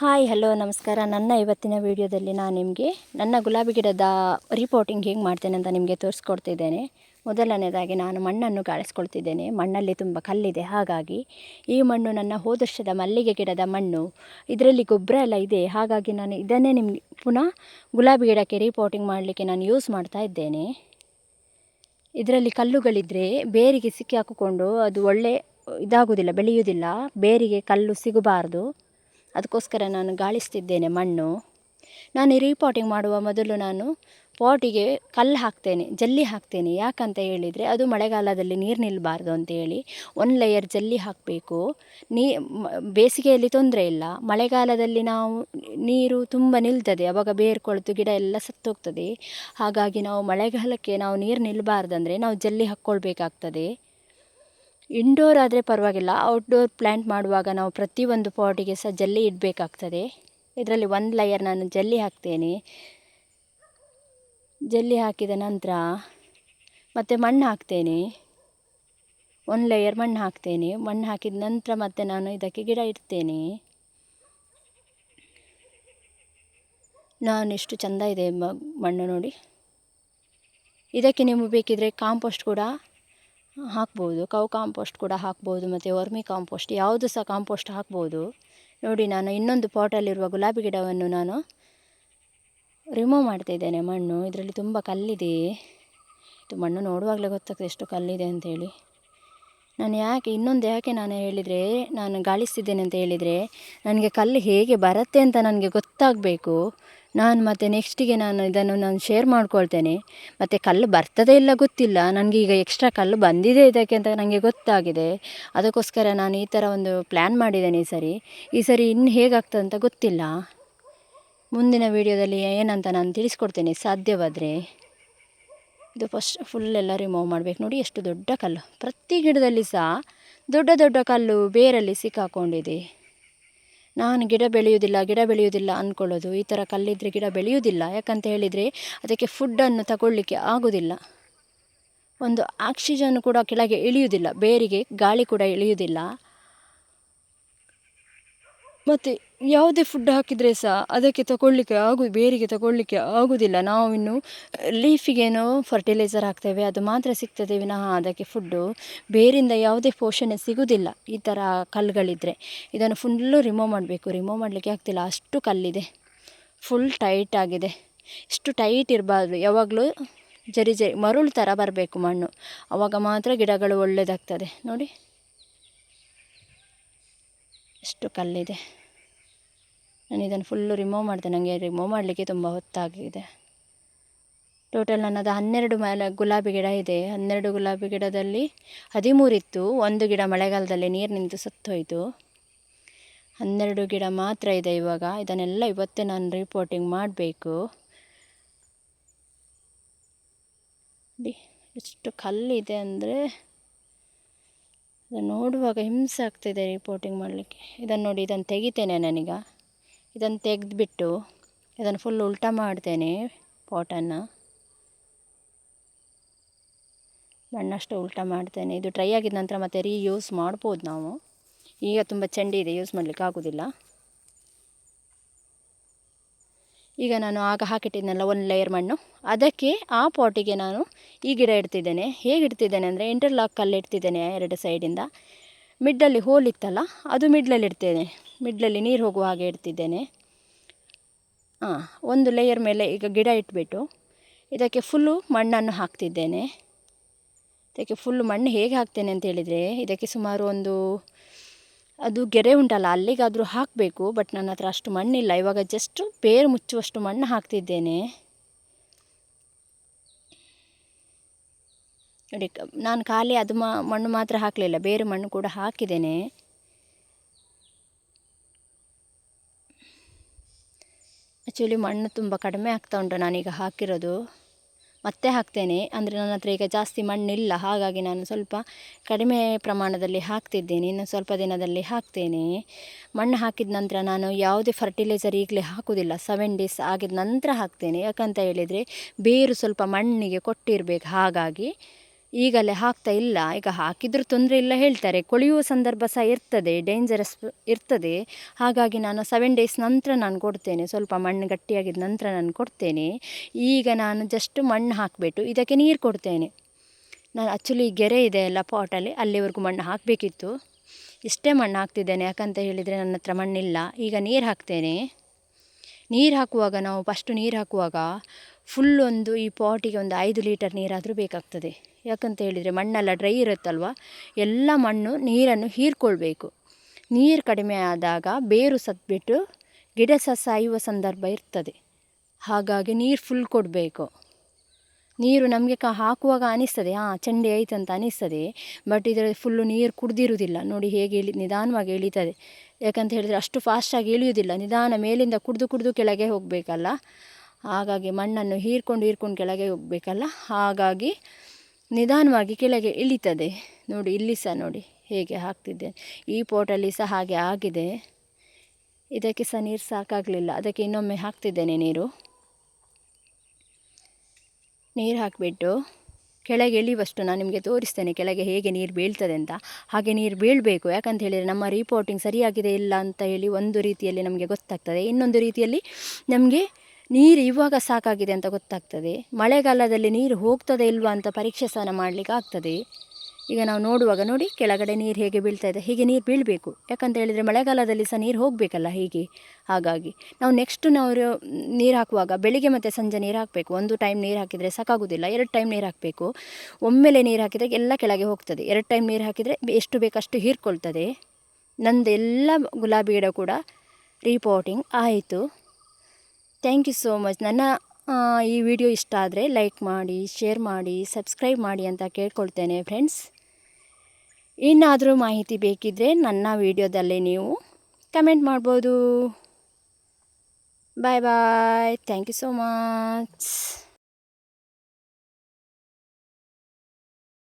Hi, hello, ನಮಸ್ಕಾರ. ನನ್ನ ಇವತ್ತಿನ ವಿಡಿಯೋದಲ್ಲಿ ನಾನು ನಿಮಗೆ ನನ್ನ ಗುಲಾಬಿ ಗಿಡದ ರಿಪೋರ್ಟಿಂಗ್ ಹೇಗೆ ಮಾಡ್ತೇನೆ ಅಂತ ನಿಮಗೆ ತೋರಿಸ್ಕೊಡ್ತಿದ್ದೇನೆ. ಮೊದಲನೇದಾಗಿ ನಾನು ಮಣ್ಣನ್ನು ಗಾಳಿಸ್ಕೊಳ್ತಿದ್ದೇನೆ ಮಣ್ಣಲ್ಲಿ ತುಂಬ ಕಲ್ಲಿದೆ. ಹಾಗಾಗಿ ಈ ಮಣ್ಣು ನನ್ನ ಹೋದರ್ಷದ ಮಲ್ಲಿಗೆ ಗಿಡದ ಮಣ್ಣು. ಇದರಲ್ಲಿ ಗೊಬ್ಬರ ಎಲ್ಲ ಇದೆ. ಹಾಗಾಗಿ ನಾನು ಇದನ್ನೇ ನಿಮಗೆ ಪುನಃ ಗುಲಾಬಿ ಗಿಡಕ್ಕೆ ರಿಪೋರ್ಟಿಂಗ್ ಮಾಡಲಿಕ್ಕೆ ನಾನು ಯೂಸ್ ಮಾಡ್ತಾ ಇದ್ದೇನೆ. ಇದರಲ್ಲಿ ಕಲ್ಲುಗಳಿದ್ದರೆ ಬೇರಿಗೆ ಸಿಕ್ಕಿ ಹಾಕಿಕೊಂಡು ಅದು ಒಳ್ಳೆ ಇದಾಗುವುದಿಲ್ಲ ಬೆಳೆಯುವುದಿಲ್ಲ ಬೇರಿಗೆ ಕಲ್ಲು ಸಿಗಬಾರ್ದು. ಅದಕ್ಕೋಸ್ಕರ ನಾನು ಗಾಳಿಸ್ತಿದ್ದೇನೆ ಮಣ್ಣು. ನಾನು ರೀಪಾಟಿಂಗ್ ಮಾಡುವ ಮೊದಲು ನಾನು ಪಾಟಿಗೆ ಕಲ್ಲು ಹಾಕ್ತೇನೆ, ಜಲ್ಲಿ ಹಾಕ್ತೇನೆ. ಯಾಕಂತ ಹೇಳಿದರೆ ಅದು ಮಳೆಗಾಲದಲ್ಲಿ ನೀರು ನಿಲ್ಲಬಾರ್ದು ಅಂತೇಳಿ ಒಂದು ಲೇಯರ್ ಜಲ್ಲಿ ಹಾಕಬೇಕು. ನೀ ಬೇಸಿಗೆಯಲ್ಲಿ ತೊಂದರೆ ಇಲ್ಲ. ಮಳೆಗಾಲದಲ್ಲಿ ನಾವು ನೀರು ತುಂಬ ನಿಲ್ತದೆ. ಆವಾಗ ಬೇರು ಕೊಳೆತು ಗಿಡ ಎಲ್ಲ ಸತ್ತೋಗ್ತದೆ. ಹಾಗಾಗಿ ನಾವು ಮಳೆಗಾಲಕ್ಕೆ ನಾವು ನೀರು ನಿಲ್ಲಬಾರ್ದಂದ್ರೆ ನಾವು ಜಲ್ಲಿ ಹಾಕ್ಕೊಳ್ಬೇಕಾಗ್ತದೆ. ಇಂಡೋರ್ ಆದರೆ ಪರವಾಗಿಲ್ಲ ಔಟ್ಡೋರ್ ಪ್ಲ್ಯಾಂಟ್ ಮಾಡುವಾಗ ನಾವು ಪ್ರತಿಯೊಂದು ಪಾಟಿಗೆ ಸಹ ಜಲ್ಲಿ ಇಡಬೇಕಾಗ್ತದೆ. ಇದರಲ್ಲಿ ಒಂದು ಲೇಯರ್ ನಾನು ಜಲ್ಲಿ ಹಾಕ್ತೇನೆ. ಜಲ್ಲಿ ಹಾಕಿದ ನಂತರ ಮತ್ತು ಮಣ್ಣು ಹಾಕ್ತೇನೆ. ಒಂದು ಲೇಯರ್ ಮಣ್ಣು ಹಾಕ್ತೇನೆ. ಮಣ್ಣು ಹಾಕಿದ ನಂತರ ಮತ್ತೆ ನಾನು ಇದಕ್ಕೆ ಗಿಡ ಇಡ್ತೇನೆ. ನಾನು ಎಷ್ಟು ಚೆಂದ ಇದೆ ಮಣ್ಣು ನೋಡಿ. ಇದಕ್ಕೆ ನಿಮಗೆ ಬೇಕಿದ್ರೆ ಕಾಂಪೋಸ್ಟ್ ಕೂಡ ಹಾಕ್ಬೋದು, ಕೌ ಕಾಂಪೋಸ್ಟ್ ಕೂಡ ಹಾಕ್ಬೋದು ಮತ್ತು ವರ್ಮಿ ಕಾಂಪೋಸ್ಟ್ ಯಾವುದು ಸಹ ಕಾಂಪೋಸ್ಟ್ ಹಾಕ್ಬೋದು. ನೋಡಿ ನಾನು ಇನ್ನೊಂದು ಪಾಟಲ್ಲಿರುವ ಗುಲಾಬಿ ಗಿಡವನ್ನು ನಾನು ರಿಮೂವ್ ಮಾಡ್ತಿದ್ದೇನೆ ಮಣ್ಣು. ಇದರಲ್ಲಿ ತುಂಬ ಕಲ್ಲಿದೆ. ಇದು ಮಣ್ಣು ನೋಡುವಾಗಲೇ ಗೊತ್ತಾಗ್ತದೆ ಎಷ್ಟು ಕಲ್ಲಿದೆ ಅಂತೇಳಿ. ನಾನು ಯಾಕೆ, ಇನ್ನೊಂದು ಯಾಕೆ ನಾನು ಹೇಳಿದರೆ, ನಾನು ಗಾಳಿಸ್ತಿದ್ದೇನೆ ಅಂತ ಹೇಳಿದರೆ, ನನಗೆ ಕಲ್ಲು ಹೇಗೆ ಬರುತ್ತೆ ಅಂತ ನನಗೆ ಗೊತ್ತಾಗಬೇಕು. ನಾನು ಮತ್ತು ನೆಕ್ಸ್ಟಿಗೆ ನಾನು ಇದನ್ನು ನಾನು ಶೇರ್ ಮಾಡ್ಕೊಳ್ತೇನೆ. ಮತ್ತು ಕಲ್ಲು ಬರ್ತದೆ ಇಲ್ಲ ಗೊತ್ತಿಲ್ಲ. ನನಗೆ ಈಗ ಎಕ್ಸ್ಟ್ರಾ ಕಲ್ಲು ಬಂದಿದೆ ಇದಕ್ಕೆ ಅಂತ ನನಗೆ ಗೊತ್ತಾಗಿದೆ. ಅದಕ್ಕೋಸ್ಕರ ನಾನು ಈ ಥರ ಒಂದು ಪ್ಲ್ಯಾನ್ ಮಾಡಿದ್ದೇನೆ ಈ ಸರಿ. ಈ ಸರಿ ಇನ್ನು ಹೇಗಾಗ್ತದೆ ಅಂತ ಗೊತ್ತಿಲ್ಲ. ಮುಂದಿನ ವೀಡಿಯೋದಲ್ಲಿ ಏನಂತ ನಾನು ತಿಳಿಸ್ಕೊಡ್ತೇನೆ ಸಾಧ್ಯವಾದರೆ. ಇದು ಫಸ್ಟ್ ಫುಲ್ ಎಲ್ಲ ರಿಮೂವ್ ಮಾಡಬೇಕು. ನೋಡಿ ಎಷ್ಟು ದೊಡ್ಡ ಕಲ್ಲು. ಪ್ರತಿ ಗಿಡದಲ್ಲಿ ಸಹ ದೊಡ್ಡ ದೊಡ್ಡ ಕಲ್ಲು ಬೇರಲ್ಲಿ ಸಿಕ್ಕಾಕೊಂಡಿದೆ. ನಾನು ಗಿಡ ಬೆಳೆಯುವುದಿಲ್ಲ ಗಿಡ ಬೆಳೆಯುವುದಿಲ್ಲ ಅಂದ್ಕೊಳ್ಳೋದು ಈ ಥರ ಕಲ್ಲಿದ್ದರೆ ಗಿಡ ಬೆಳೆಯುವುದಿಲ್ಲ. ಯಾಕಂತ ಹೇಳಿದರೆ ಅದಕ್ಕೆ ಫುಡ್ಡನ್ನು ತಗೊಳ್ಳಿಕ್ಕೆ ಆಗೋದಿಲ್ಲ. ಒಂದು ಆಕ್ಸಿಜನ್ ಕೂಡ ಕೆಳಗೆ ಇಳಿಯುವುದಿಲ್ಲ. ಬೇರಿಗೆ ಗಾಳಿ ಕೂಡ ಇಳಿಯುವುದಿಲ್ಲ. ಮತ್ತು ಯಾವುದೇ ಫುಡ್ ಹಾಕಿದರೆ ಸಹ ಅದಕ್ಕೆ ತಗೊಳ್ಳಿಕ್ಕೆ ಆಗು, ಬೇರಿಗೆ ತಗೊಳ್ಳಿಕ್ಕೆ ಆಗುವುದಿಲ್ಲ ನಾವು ಇನ್ನು ಲೀಫಿಗೇನೋ ಫರ್ಟಿಲೈಸರ್ ಹಾಕ್ತೇವೆ, ಅದು ಮಾತ್ರ ಸಿಗ್ತದೆ ವಿನಃ ಅದಕ್ಕೆ ಫುಡ್ಡು ಬೇರಿಂದ ಯಾವುದೇ ಪೋಷಣೆ ಸಿಗುವುದಿಲ್ಲ ಈ ಥರ ಕಲ್ಲುಗಳಿದ್ರೆ. ಇದನ್ನು ಫುಲ್ಲು ರಿಮೂವ್ ಮಾಡಬೇಕು. ರಿಮೂವ್ ಮಾಡಲಿಕ್ಕೆ ಆಗ್ತಿಲ್ಲ, ಅಷ್ಟು ಕಲ್ಲಿದೆ. ಫುಲ್ ಟೈಟ್ ಆಗಿದೆ. ಇಷ್ಟು ಟೈಟ್ ಇರಬಾರ್ದು. ಯಾವಾಗಲೂ ಜರಿ ಜರಿ, ಮರುಳು ಥರ ಬರಬೇಕು ಮಣ್ಣು. ಆವಾಗ ಮಾತ್ರ ಗಿಡಗಳು ಒಳ್ಳೆಯದಾಗ್ತದೆ ನೋಡಿ. ಇಷ್ಟು ಕಲ್ಲಿದೆ. ನಾನು ಇದನ್ನು ಫುಲ್ಲು ರಿಮೂವ್ ಮಾಡಿದೆ ನನಗೆ ರಿಮೂವ್ ಮಾಡಲಿಕ್ಕೆ ತುಂಬ ಹೊತ್ತಾಗಿದೆ. ಟೋಟಲ್ ನನ್ನದು ಹನ್ನೆರಡು ಮೇಲೆ, ಗುಲಾಬಿ ಗಿಡ ಇದೆ. ಹನ್ನೆರಡು ಗುಲಾಬಿ ಗಿಡದಲ್ಲಿ ಹದಿಮೂರಿತ್ತು ಒಂದು ಗಿಡ ಮಳೆಗಾಲದಲ್ಲಿ ನೀರು ನಿಂತು ಸತ್ತೋಯಿತು. ಹನ್ನೆರಡು ಗಿಡ ಮಾತ್ರ ಇದೆ ಇವಾಗ. ಇದನ್ನೆಲ್ಲ ಇವತ್ತೇ ನಾನು ರಿಪೋರ್ಟಿಂಗ್ ಮಾಡಬೇಕು. ಎಷ್ಟು ಕಲ್ಲಿದೆ ಅಂದರೆ ನೋಡುವಾಗ ಹಿಂಸೆ ಆಗ್ತಿದೆ ರಿಪೋರ್ಟಿಂಗ್ ಮಾಡಲಿಕ್ಕೆ. ಇದನ್ನು ನೋಡಿ, ಇದನ್ನು ತೆಗಿತೇನೆ ನಾನೀಗ. ಇದನ್ನು ತೆಗೆದುಬಿಟ್ಟು ಇದನ್ನು ಫುಲ್ ಉಲ್ಟಾ ಮಾಡ್ತೇನೆ ಪಾಟನ್ನು ಮಣ್ಣಷ್ಟು ಉಲ್ಟಾ ಮಾಡ್ತೇನೆ. ಇದು ಡ್ರೈ ಆಗಿದ ನಂತರ ಮತ್ತೆ ರೀಯೂಸ್ ಮಾಡ್ಬೋದು ನಾವು. ಈಗ ತುಂಬ ಚೆಂಡಿ ಇದೆ ಯೂಸ್ ಮಾಡಲಿಕ್ಕೆ ಆಗೋದಿಲ್ಲ. ಈಗ ನಾನು ಆಗ ಹಾಕಿಟ್ಟಿದ್ದೆನಲ್ಲ ಒಂದು ಲೇಯರ್ ಮಣ್ಣು. ಅದಕ್ಕೆ ಆ ಪಾಟಿಗೆ ನಾನು ಈ ಗಿಡ ಇಡ್ತಿದ್ದೇನೆ. ಹೇಗೆ ಇಡ್ತಿದ್ದೇನೆ ಅಂದರೆ ಇಂಟರ್ಲಾಕ್ ಕಲ್ಲು ಇಡ್ತಿದ್ದೇನೆ ಎರಡು ಸೈಡಿಂದ ಮಿಡ್ಡಲ್ಲಿ ಹೋಲ್ ಇತ್ತಲ್ಲ, ಅದು ಮಿಡ್ಲಲ್ಲಿ ಇಡ್ತೇನೆ. ಮಿಡ್ಲಲ್ಲಿ ನೀರು ಹೋಗುವ ಹಾಗೆ ಇಡ್ತಿದ್ದೇನೆ. ಹಾಂ ಒಂದು ಲೇಯರ್ ಮೇಲೆ ಈಗ ಗಿಡ ಇಟ್ಬಿಟ್ಟು ಇದಕ್ಕೆ ಫುಲ್ಲು ಮಣ್ಣನ್ನು ಹಾಕ್ತಿದ್ದೇನೆ. ಇದಕ್ಕೆ ಫುಲ್ಲು ಮಣ್ಣು ಹೇಗೆ ಹಾಕ್ತೇನೆ ಅಂತ ಹೇಳಿದರೆ, ಇದಕ್ಕೆ ಸುಮಾರು ಒಂದು, ಅದು ಗೆರೆ ಉಂಟಲ್ಲ, ಅಲ್ಲಿಗಾದರೂ ಹಾಕಬೇಕು, ಬಟ್ ನನ್ನ ಹತ್ರ ಅಷ್ಟು ಮಣ್ಣಿಲ್ಲ. ಇವಾಗ ಜಸ್ಟು ಬೇರು ಮುಚ್ಚುವಷ್ಟು ಮಣ್ಣು ಹಾಕ್ತಿದ್ದೇನೆ. ನೋಡಿ ನಾನು ಖಾಲಿ ಅದು ಮಣ್ಣು ಮಾತ್ರ ಹಾಕಲಿಲ್ಲ, ಬೇರೆ ಮಣ್ಣು ಕೂಡ ಹಾಕಿದ್ದೇನೆ. ಆ್ಯಕ್ಚುಲಿ ಮಣ್ಣು ತುಂಬ ಕಡಿಮೆ ಆಗ್ತಾ ಉಂಟು ನಾನೀಗ ಹಾಕಿರೋದು. ಮತ್ತೆ ಹಾಕ್ತೇನೆ. ಅಂದರೆ ನನ್ನ ಹತ್ರ ಈಗ ಜಾಸ್ತಿ ಮಣ್ಣಿಲ್ಲ. ಹಾಗಾಗಿ ನಾನು ಸ್ವಲ್ಪ ಕಡಿಮೆ ಪ್ರಮಾಣದಲ್ಲಿ ಹಾಕ್ತಿದ್ದೇನೆ. ಇನ್ನು ಸ್ವಲ್ಪ ದಿನದಲ್ಲಿ ಹಾಕ್ತೇನೆ. ಮಣ್ಣು ಹಾಕಿದ ನಂತರ ನಾನು ಯಾವುದೇ ಫರ್ಟಿಲೈಸರ್ ಈಗಲೇ ಹಾಕೋದಿಲ್ಲ ಸೆವೆನ್ ಡೇಸ್ ಆಗಿದ ನಂತರ ಹಾಕ್ತೇನೆ. ಯಾಕಂತ ಹೇಳಿದರೆ ಬೇರು ಸ್ವಲ್ಪ ಮಣ್ಣಿಗೆ ಕೊಟ್ಟಿರಬೇಕು. ಹಾಗಾಗಿ ಈಗಲೇ ಹಾಕ್ತಾ ಇಲ್ಲ. ಈಗ ಹಾಕಿದರೂ ತೊಂದರೆ ಇಲ್ಲ ಹೇಳ್ತಾರೆ. ಕೊಳೆಯುವ ಸಂದರ್ಭ ಸಹ ಇರ್ತದೆ ಡೇಂಜರಸ್ ಇರ್ತದೆ. ಹಾಗಾಗಿ ನಾನು ಸೆವೆನ್ ಡೇಸ್ ನಂತರ ನಾನು ಕೊಡ್ತೇನೆ. ಸ್ವಲ್ಪ ಮಣ್ಣು ಗಟ್ಟಿಯಾಗಿದ್ದ ನಂತರ ನಾನು ಕೊಡ್ತೇನೆ. ಈಗ ನಾನು ಜಸ್ಟ್ ಮಣ್ಣು ಹಾಕಿಬಿಟ್ಟು ಇದಕ್ಕೆ ನೀರು ಕೊಡ್ತೇನೆ. ನಾನು ಆ್ಯಕ್ಚುಲಿ ಗೆರೆ ಇದೆ ಎಲ್ಲ ಪಾಟಲ್ಲಿ ಅಲ್ಲಿವರೆಗೂ ಮಣ್ಣು ಹಾಕಬೇಕಿತ್ತು. ಇಷ್ಟೇ ಮಣ್ಣು ಹಾಕ್ತಿದ್ದೇನೆ. ಯಾಕಂತ ಹೇಳಿದರೆ ನನ್ನ ಹತ್ರ ಮಣ್ಣಿಲ್ಲ. ಈಗ ನೀರು ಹಾಕ್ತೇನೆ. ನೀರು ಹಾಕುವಾಗ ನಾವು ಫಸ್ಟು ನೀರು ಹಾಕುವಾಗ ಫುಲ್ ಒಂದು ಈ ಪಾಟಿಗೆ ಒಂದು ಐದು ಲೀಟರ್ ನೀರಾದರೂ ಬೇಕಾಗ್ತದೆ. ಯಾಕಂತ ಹೇಳಿದರೆ ಮಣ್ಣೆಲ್ಲ ಡ್ರೈ ಇರುತ್ತಲ್ವ? ಎಲ್ಲ ಮಣ್ಣು ನೀರನ್ನು ಹೀರ್ಕೊಳ್ಬೇಕು. ನೀರು ಕಡಿಮೆ ಆದಾಗ ಬೇರು ಸತ್ಬಿಟ್ಟು ಗಿಡ ಸಹ ಸಾಯುವ ಸಂದರ್ಭ ಇರ್ತದೆ. ಹಾಗಾಗಿ ನೀರು ಫುಲ್ ಕೊಡಬೇಕು. ನೀರು ನಮಗೆ ಕ ಹಾಕುವಾಗ ಅನಿಸ್ತದೆ, ಹಾಂ, ಚಂಡಿ ಆಯ್ತು ಅಂತ ಅನಿಸ್ತದೆ ಬಟ್ ಇದರಲ್ಲಿ ಫುಲ್ಲು ನೀರು ಕುಡ್ದಿರುವುದಿಲ್ಲ ನೋಡಿ ಹೇಗೆ ಇಳಿ ನಿಧಾನವಾಗಿ ಇಳಿತದೆ ಯಾಕಂತ ಹೇಳಿದರೆ ಅಷ್ಟು ಫಾಸ್ಟಾಗಿ ಇಳಿಯುವುದಿಲ್ಲ ನಿಧಾನ ಮೇಲಿಂದ ಕುಡಿದು ಕುಡಿದು ಕೆಳಗೆ ಹೋಗಬೇಕಲ್ಲ. ಹಾಗಾಗಿ ಮಣ್ಣನ್ನು ಹೀರ್ಕೊಂಡು ಹೀರ್ಕೊಂಡು ಕೆಳಗೆ ಹೋಗಬೇಕಲ್ಲ? ಹಾಗಾಗಿ ನಿಧಾನವಾಗಿ ಕೆಳಗೆ ಇಳಿತದೆ. ನೋಡಿ, ಇಲ್ಲಿ ಸಹ ನೋಡಿ, ಹೇಗೆ ಹಾಕ್ತಿದ್ದೆ ಈ ಪೋಟಲ್ಲಿ ಸಹ ಹಾಗೆ ಆಗಿದೆ. ಇದಕ್ಕೆ ಸಹ ನೀರು ಸಾಕಾಗಲಿಲ್ಲ. ಅದಕ್ಕೆ ಇನ್ನೊಮ್ಮೆ ಹಾಕ್ತಿದ್ದೇನೆ ನೀರು. ನೀರು ಹಾಕಿಬಿಟ್ಟು ಕೆಳಗೆ ಇಳಿಯುವಷ್ಟು ನಾನು ನಿಮಗೆ ತೋರಿಸ್ತೇನೆ ಕೆಳಗೆ ಹೇಗೆ ನೀರು ಬೀಳ್ತದೆ ಅಂತ. ಹಾಗೆ ನೀರು ಬೀಳಬೇಕು. ಯಾಕಂತ ಹೇಳಿದರೆ ನಮ್ಮ ರಿಪೋರ್ಟಿಂಗ್ ಸರಿಯಾಗಿದೆ ಇಲ್ಲ ಅಂತ ಹೇಳಿ ಒಂದು ರೀತಿಯಲ್ಲಿ ನಮಗೆ ಗೊತ್ತಾಗ್ತದೆ. ಇನ್ನೊಂದು ರೀತಿಯಲ್ಲಿ ನಮಗೆ ನೀರು ಇವಾಗ ಸಾಕಾಗಿದೆ ಅಂತ ಗೊತ್ತಾಗ್ತದೆ. ಮಳೆಗಾಲದಲ್ಲಿ ನೀರು ಹೋಗ್ತದೆ ಇಲ್ವಾ ಅಂತ ಪರೀಕ್ಷೆ ಸ್ನಾನ ಮಾಡಲಿಕ್ಕೆ ಆಗ್ತದೆ. ಈಗ ನಾವು ನೋಡುವಾಗ ನೋಡಿ ಕೆಳಗಡೆ ನೀರು ಹೇಗೆ ಬೀಳ್ತಾ ಇದೆ, ಹೀಗೆ ನೀರು ಬೀಳಬೇಕು. ಯಾಕಂತ ಹೇಳಿದರೆ ಮಳೆಗಾಲದಲ್ಲಿ ಸಹ ನೀರು ಹೋಗಬೇಕಲ್ಲ ಹೀಗೆ. ಹಾಗಾಗಿ ನಾವು ನೆಕ್ಸ್ಟ್ ನಾವು ನೀರು ಹಾಕುವಾಗ ಬೆಳಿಗ್ಗೆ ಮತ್ತು ಸಂಜೆ ನೀರು ಹಾಕಬೇಕು. ಒಂದು ಟೈಮ್ ನೀರು ಹಾಕಿದರೆ ಸಾಕಾಗೋದಿಲ್ಲ, ಎರಡು ಟೈಮ್ ನೀರು ಹಾಕಬೇಕು. ಒಮ್ಮೆಲೆ ನೀರು ಹಾಕಿದರೆ ಎಲ್ಲ ಕೆಳಗೆ ಹೋಗ್ತದೆ. ಎರಡು ಟೈಮ್ ನೀರು ಹಾಕಿದರೆ ಎಷ್ಟು ಬೇಕಷ್ಟು ಹೀರ್ಕೊಳ್ತದೆ. ನಂದೆಲ್ಲ ಗುಲಾಬಿ ಗಿಡ ಕೂಡ ರಿಪೋರ್ಟಿಂಗ್ ಆಯಿತು. ಥ್ಯಾಂಕ್ ಯು ಸೋ ಮಚ್ ನನ್ನ ಈ ವಿಡಿಯೋ ಇಷ್ಟ ಆದರೆ ಲೈಕ್ ಮಾಡಿ ಶೇರ್ ಮಾಡಿ ಸಬ್ಸ್ಕ್ರೈಬ್ ಮಾಡಿ ಅಂತ ಕೇಳ್ಕೊಳ್ತೇನೆ ಫ್ರೆಂಡ್ಸ್ ಏನಾದರೂ ಮಾಹಿತಿ ಬೇಕಿದ್ದರೆ ನನ್ನ ವಿಡಿಯೋದಲ್ಲಿ ನೀವು ಕಮೆಂಟ್ ಮಾಡ್ಬೋದು. Bye bye thank you so much